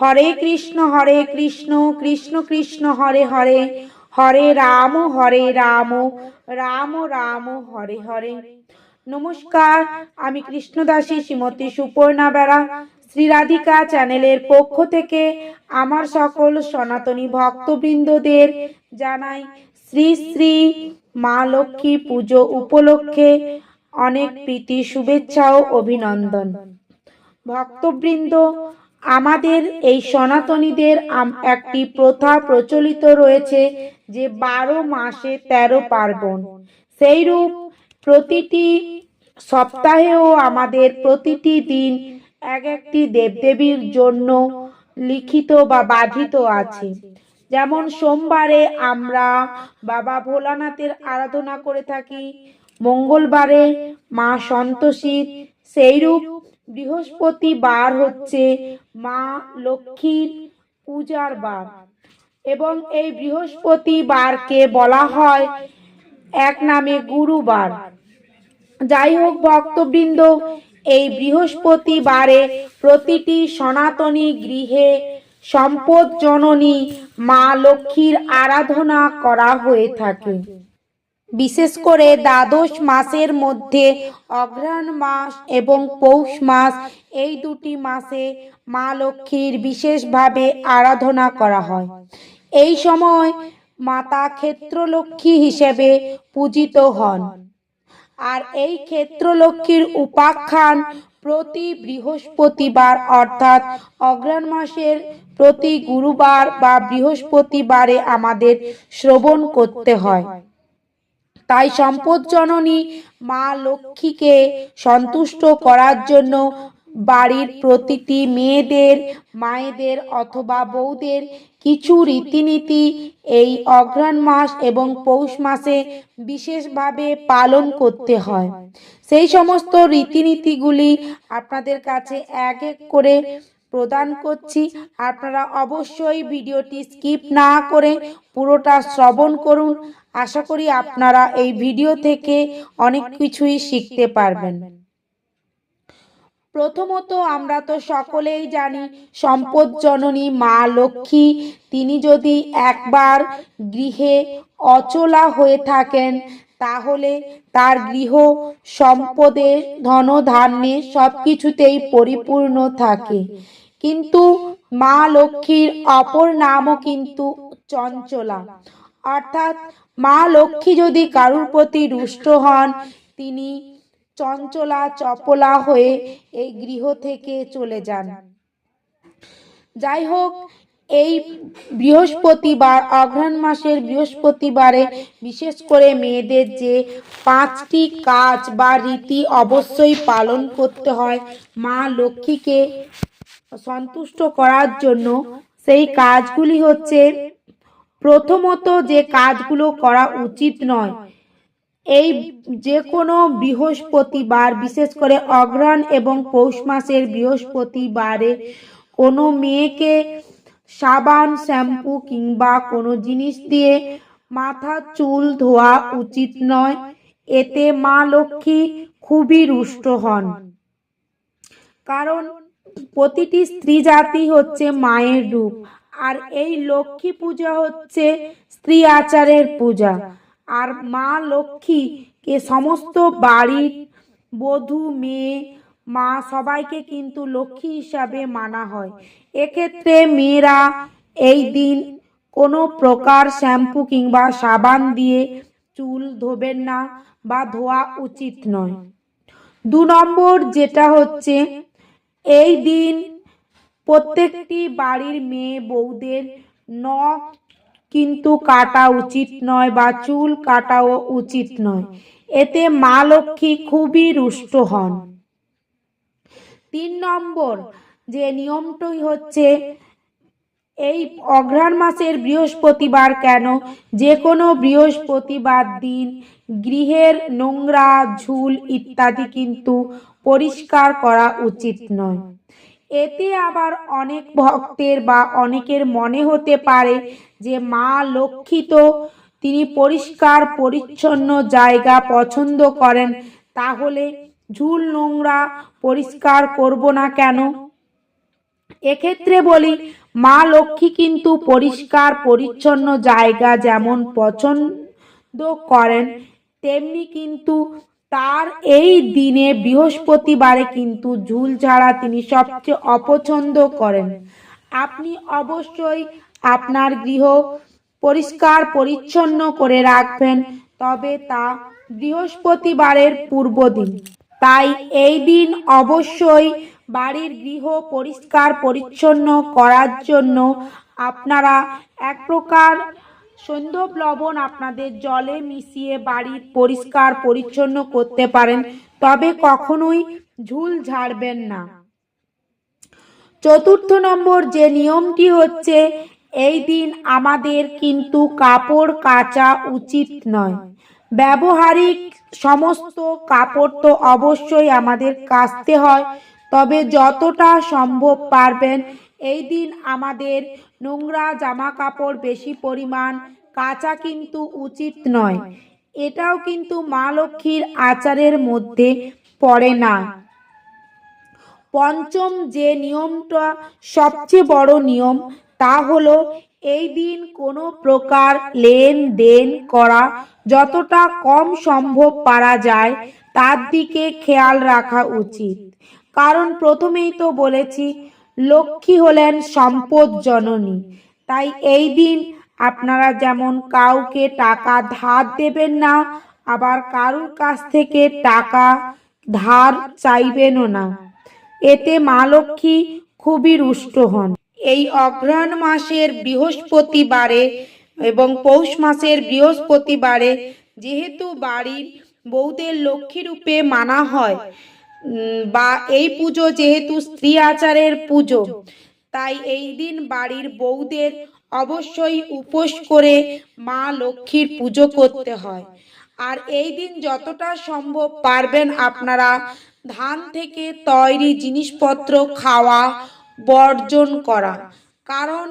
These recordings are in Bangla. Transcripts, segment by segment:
হরে কৃষ্ণ হরে কৃষ্ণ কৃষ্ণ কৃষ্ণ, হরে হরে হরে রাম হরে রাম রাম রাম, হরে হরে। নমস্কার, আমি কৃষ্ণদাসী শ্রীমতী সুপর্ণা বেড়া শ্রী রাধিকা চ্যানেলের পক্ষ থেকে আমার সকল সনাতনী ভক্তবৃন্দদের জানাই শ্রী শ্রী মা লক্ষ্মী পুজো উপলক্ষে অনেক প্রীতি, শুভেচ্ছা ও অভিনন্দন। ভক্তবৃন্দ আমাদের এই সনাতনীদের একটি প্রথা প্রচলিত রয়েছে যে বারো মাসে তেরো পার্বণ। সেইরূপ প্রতিটি সপ্তাহেও আমাদের প্রতিটি দিন এক একটি দেবদেবীর জন্য লিখিত বা বাধিত আছে। যেমন সোমবারে আমরা বাবা ভোলানাথের আরাধনা করে থাকি, মঙ্গলবারে মা সন্তোষীর, সেইরূপ বৃহস্পতিবার হচ্ছে মা লক্ষ্মীর পূজার বার। এবং এই বৃহস্পতিবারকে বলা হয় এক নামে গুরুবার। যাই হোক, ভক্তবৃন্দ, এই বৃহস্পতিবারে প্রতিটি সনাতনী গৃহে সম্পদ জননী মা লক্ষ্মীর আরাধনা করা হয়ে থাকে। বিশেষ করে দ্বাদশ মাসের মধ্যে অঘ্রাণ মাস এবং পৌষ মাস, এই দুটি মাসে মা লক্ষ্মীর বিশেষভাবে আরাধনা করা হয়। এই সময় মাতা ক্ষেত্রলক্ষ্মী হিসেবে পূজিত হন। আর এই ক্ষেত্রলক্ষ্মীর উপাখ্যান প্রতি বৃহস্পতিবার, অর্থাৎ অগ্রহণ মাসের প্রতি গুরুবার বা বৃহস্পতিবারে আমাদের শ্রবণ করতে হয়। তাই সম্পদ জননী মা লক্ষ্মীকে সন্তুষ্ট করার জন্য বাড়ির প্রতিটি মেয়েদের, মায়েদের অথবা বউদের কিছু রীতিনীতি এই অঘ্রাণ মাস এবং পৌষ মাসে বিশেষভাবে পালন করতে হয়। সেই সমস্ত রীতিনীতিগুলি আপনাদের কাছে এক এক করে প্রদান করছি। আপনারা অবশ্যই ভিডিওটি স্কিপ না করে পুরোটা শ্রবণ করুন। আশা করি আপনারা এই ভিডিও থেকে অনেক কিছুই শিখতে পারবেন। প্রথমত আমরা তো সকলেই জানি সম্পদ জননী মা লক্ষ্মী। তিনি যদি একবার গৃহে অচলা হয়ে থাকেন তাহলে তার গৃহ সম্পদে ধনধান্যে সব কিছুতেই পরিপূর্ণ থাকে। কিন্তু মা লক্ষ্মীর অপর নামও কিন্তু চঞ্চলা। অর্থাৎ মা লক্ষ্মী যদি কারুর প্রতি রুষ্ট হন, তিনি চঞ্চলা চপলা হয়ে এই গৃহ থেকে চলে যান। যাই হোক এই বৃহস্পতিবার, অঘ্রাণ মাসের বৃহস্পতিবারে বিশেষ করে মেয়েদের যে পাঁচটি কাজ বা রীতি অবশ্যই পালন করতে হয়, মা লক্ষ্মীকে সন্তুষ্ট করার জন্য সেই কাজগুলি হচ্ছে প্রথমত যে কাজগুলো করা উচিত নয়। এই যে কোনো বৃহস্পতিবার, বিশেষ করে অগ্রহণ এবং পৌষ মাসের বৃহস্পতিবারে কোনো মেয়েকে সাবান, শ্যাম্পু কিংবা কোনো জিনিস দিয়ে মাথা চুল ধোয়া উচিত নয়। এতে মা লক্ষ্মী খুবই রুষ্ট হন। কারণ প্রতিটি স্ত্রী জাতি হচ্ছে মায়ের রূপ, আর এই লক্ষ্মী পূজা হচ্ছে স্ত্রী আচারের পূজা। আর মা লক্ষ্মীকে সমস্ত বাড়ির বধূ, মেয়ে, মা সবাইকে কিন্তু লক্ষ্মী হিসাবে মানা হয়। এক্ষেত্রে মেয়েরা এই দিন কোনো প্রকার শ্যাম্পু কিংবা সাবান দিয়ে চুল ধোবেন না বা ধোয়া উচিত নয়। দু নম্বর যেটা হচ্ছে এই দিন প্রত্যেকটি বাড়ির মেয়ে বউদের নখ কিন্তু কাটা উচিত নয় বা চুল কাটাও উচিত নয়। এতে মা লক্ষ্মী খুবই রুষ্ট হন। তিন নম্বর যে নিয়মটি হচ্ছে, এই অঘ্রাণ মাসের বৃহস্পতিবার কেন? যে কোনো বৃহস্পতিবার দিন গৃহের নোংরা, ঝুল ইত্যাদি কিন্তু পরিষ্কার করা উচিত নয়। এতে আবার অনেক ভক্তের বা অনেকের মনে হতে পারে যে মা লক্ষ্মী তো তিনি পরিষ্কার, পরিচ্ছন্ন জায়গা পছন্দ করেন, তাহলে ঝুল নোংরা পরিষ্কার করব না কেন? এক্ষেত্রে বলি, মা লক্ষ্মী কিন্তু পরিষ্কার, পরিচ্ছন্ন জায়গা যেমন পছন্দ করেন, তেমনি কিন্তু তার এই দিনে বৃহস্পতিবারে কিন্তু ঝুল ছাড়া তিনি সবচেয়ে অপছন্দ করেন। আপনি অবশ্যই আপনার গৃহ পরিষ্কার পরিচ্ছন্ন করে রাখবেন, তবে তা বৃহস্পতিবারের পূর্ব দিন। তাই এই দিন অবশ্যই বাড়ির গৃহ পরিষ্কার পরিচ্ছন্ন করার জন্য আপনারা এক প্রকার সন্ধব লবণ আপনাদের জলে মিশিয়ে বাড়ির পরিষ্কার পরিচ্ছন্ন করতে পারেন, তবে কখনোই ঝুল ঝাড়বেন না। চতুর্থ নম্বর যে নিয়মটি হচ্ছে, এই দিন আমাদের কিন্তু কাপড় কাচা উচিত নয়। ব্যবহারিক সমস্ত কাপড় তো অবশ্যই আমাদের কাচতে হয়, তবে যতটা সম্ভব পারবেন এই দিন আমাদের নোংরা জামা কাপড় বেশি পরিমাণ, কাচা কিন্তু উচিত নয়। এটাও কিন্তু মা লক্ষ্মীর আচারের মধ্যে পড়ে না। পঞ্চম যে নিয়মটা সবচেয়ে বড় নিয়ম, তা হলো এই দিন কোনো প্রকার লেনদেন করা যতটা কম সম্ভব পারা যায়, তার দিকে খেয়াল রাখা উচিত। কারণ প্রথমেই তো বলেছি লক্ষ্মী হলেন সম্পদ জননী। তাই এই দিন আপনারা যেমন কাউকে টাকা ধার দেবেন না, আবার কারুর কাছ থেকে টাকা ধার চাইবেনও না। এতে মা লক্ষ্মী খুবই রুষ্ট হন। এই অঘ্রাণ মাসের বৃহস্পতিবারে এবং পৌষ মাসের বৃহস্পতিবারে যেহেতু বাড়ির বৌদের লক্ষ্মী রূপে মানা হয় বা এই পুজো যেহেতু স্ত্রী আচারের পুজো, তাই এই দিন বাড়ির বউদের অবশ্যই উপোস করে মা লক্ষ্মীর পুজো করতে হয়। আর এই দিন যতটা সম্ভব পারবেন আপনারা ধান থেকে তৈরি জিনিসপত্র খাওয়া, বর্জন করা। কারণ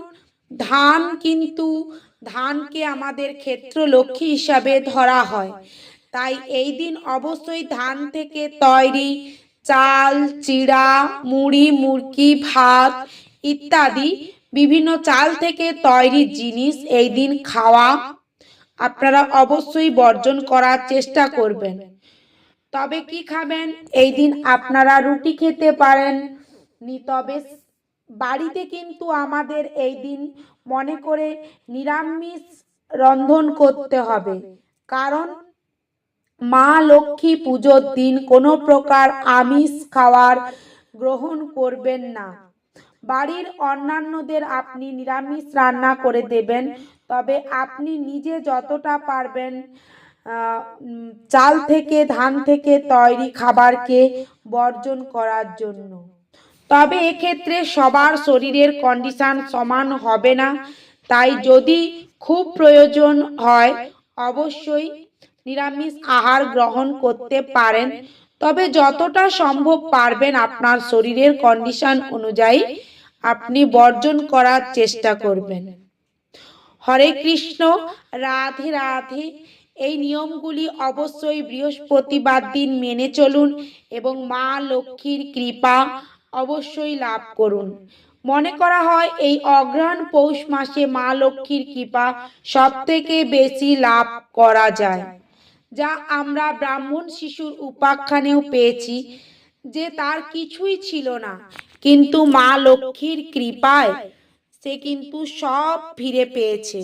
ধান কিন্তু ধানকে আমাদের ক্ষেত্র লক্ষ্মী হিসাবে ধরা হয়। তাই এই দিন অবশ্যই ধান থেকে তৈরি চাল, চিড়া, মুড়ি, মুরকি, ভাত ইত্যাদি বিভিন্ন চাল থেকে তৈরি জিনিস এই দিন খাওয়া আপনারা অবশ্যই বর্জন করার চেষ্টা করবেন। তবে কি খাবেন? এই দিন আপনারা রুটি খেতে পারেন। তবে বাড়িতে কিন্তু আমাদের এই দিন মনে করে নিরামিষ রন্ধন করতে হবে। কারণ মা লক্ষ্মী পুজোর দিন কোনো প্রকার আমিষ খাওয়ার গ্রহণ করবেন না। বাড়ির অন্যান্যদের আপনি নিরামিষ রান্না করে দেবেন, তবে আপনি নিজে যতটা পারবেন চাল থেকে, ধান থেকে তৈরি খাবারকে বর্জন করার জন্য। তবে এক্ষেত্রে সবার শরীরের কন্ডিশন সমান হবে না। তাই যদি খুব প্রয়োজন হয়, অবশ্যই নিরামিষ আহার গ্রহণ করতে পারেন তবে যতটা সম্ভব পারবেন আপনার শরীরের কন্ডিশন অনুযায়ী আপনি বর্জন করার চেষ্টা করবেন। হরে কৃষ্ণ রাধে রাধে। এই নিয়মগুলি অবশ্যই বৃহস্পতিবার দিন মেনে চলুন এবং মা লক্ষ্মীর কৃপা অবশ্যই লাভ করুন। মনে করা হয় এই অগ্রহণ পৌষ মাসে মা লক্ষ্মীর কৃপা সব থেকে বেশি লাভ করা যায়। যা আমরা ব্রাহ্মণ শিশুর উপাখ্যানেও পেয়েছি, যে তার কিছুই ছিল না। কিন্তু মা লক্ষ্মীর কৃপায় সে কিন্তু সব ফিরে পেয়েছে।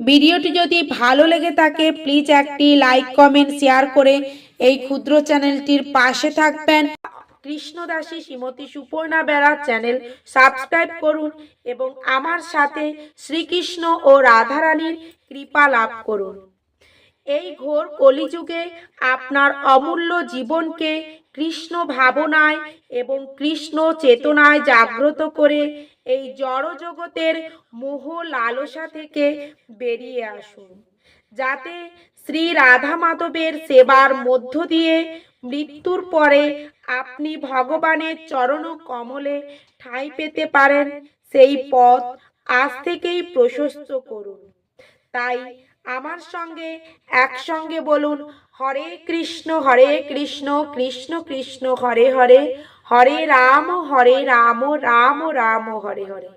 ভিডিওটি যদি ভালো লেগে থাকে প্লিজ একটি লাইক কমেন্ট শেয়ার করে এই ক্ষুদ্র চ্যানেলটির পাশে থাকবেন। কৃষ্ণদাসী শ্রীমতী সুপর্ণা বেড়া চ্যানেল সাবস্ক্রাইব করুন এবং আমার সাথে শ্রীকৃষ্ণ ও রাধারানীর কৃপা লাভ করুন। এই ঘোর কলিযুগে আপনার অমূল্য জীবনকে কৃষ্ণ ভাবনায় এবং কৃষ্ণ চেতনায় জাগ্রত করে এই জড় জগতের মোহ লালসা থেকে বেরিয়ে আসুন। যাতে শ্রী রাধা মাধবের সেবার মধ্য দিয়ে মৃত্যুর পরে আপনি ভগবানের চরণ কমলে ঠাঁই পেতে পারেন, সেই পথ আজ থেকেই প্রশস্ত করুন। তাই আমার সঙ্গে একসঙ্গে বলুন, হরে কৃষ্ণ হরে কৃষ্ণ কৃষ্ণ কৃষ্ণ, হরে হরে হরে রাম হরে রাম রাম রাম, হরে হরে।